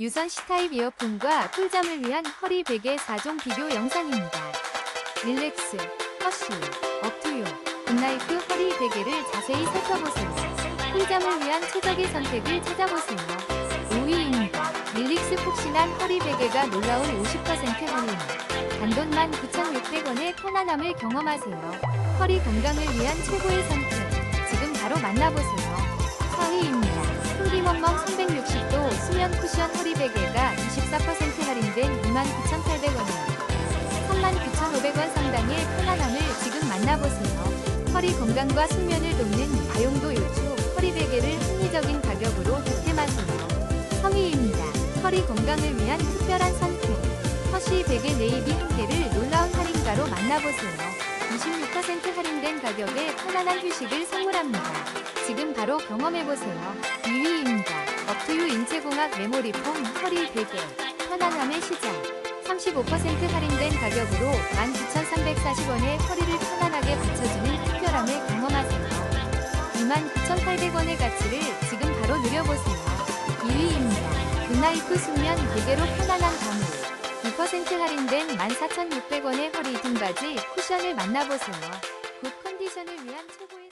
유선 C타입 이어폰과 꿀잠을 위한 허리 베개 4종 비교 영상입니다. 릴렉스, 허쉬, 업투요, 굿나이프 허리 베개를 자세히 살펴보세요. 꿀잠을 위한 최적의 선택을 찾아보세요. 5위입니다. 릴릭스 폭신한 허리 베개가 놀라운 50% 할인. 단돈 19,600원의 편안함을 경험하세요. 허리 건강을 위한 최고의 선택. 지금 바로 만나보세요. 39,800원이요. 39,500원 상당의 편안함을 지금 만나보세요. 허리 건강과 숙면을 돕는 가용도 요초 허리 베개를 합리적인 가격으로 득템하세요. 성희입니다. 허리 건강을 위한 특별한 선택. 허쉬 베개 네이비 한 개를 놀라운 할인가로 만나보세요. 26% 할인된 가격에 편안한 휴식을 선물합니다. 지금 바로 경험해보세요. 2위입니다. 업투유 인체공학 메모리폼 허리 베개. 편안함의 시작 35% 할인된 가격으로 19,340원에 허리를 편안하게 받쳐주는 특별함을 경험하세요. 29,800원의 가치를 지금 바로 누려보세요. 2위입니다. 굿나이프 숙면 베개로 편안한 밤을 2% 할인된 14,600원의 허리 등받이 쿠션을 만나보세요. 굿 컨디션을 위한 최고의